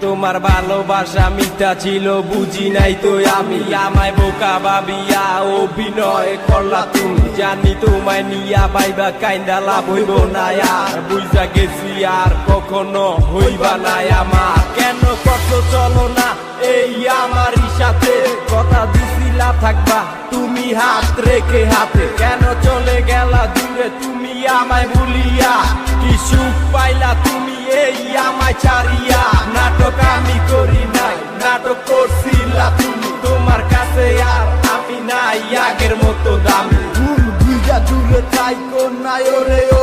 তোমার ভালোবাসা মিথ্যা ছিল, বুঝি নাই তো আমি। আমায় বোকা ভাবিয়া অভিনয় করলা তুমি। জানি তোমায় নিয়া বাইবা কাইন্দা লাভ হইব না আর। বুঝা গেছি আর কখনো হইবা না আমার। কেন কত চলো না, এই আমারই সাথে। কথা দিছিলা থাকবা, তুমি হাত রেখে হাতে। কেন চলে গেলা দূরে, তুমি আমায় ভুলিয়া নাটক করছিলা তুমি তোমার কাছে আর আমি নাই আগের মতো দামি। ভুল বুঝা জুড়ে তাই কম নাই ওরে, ও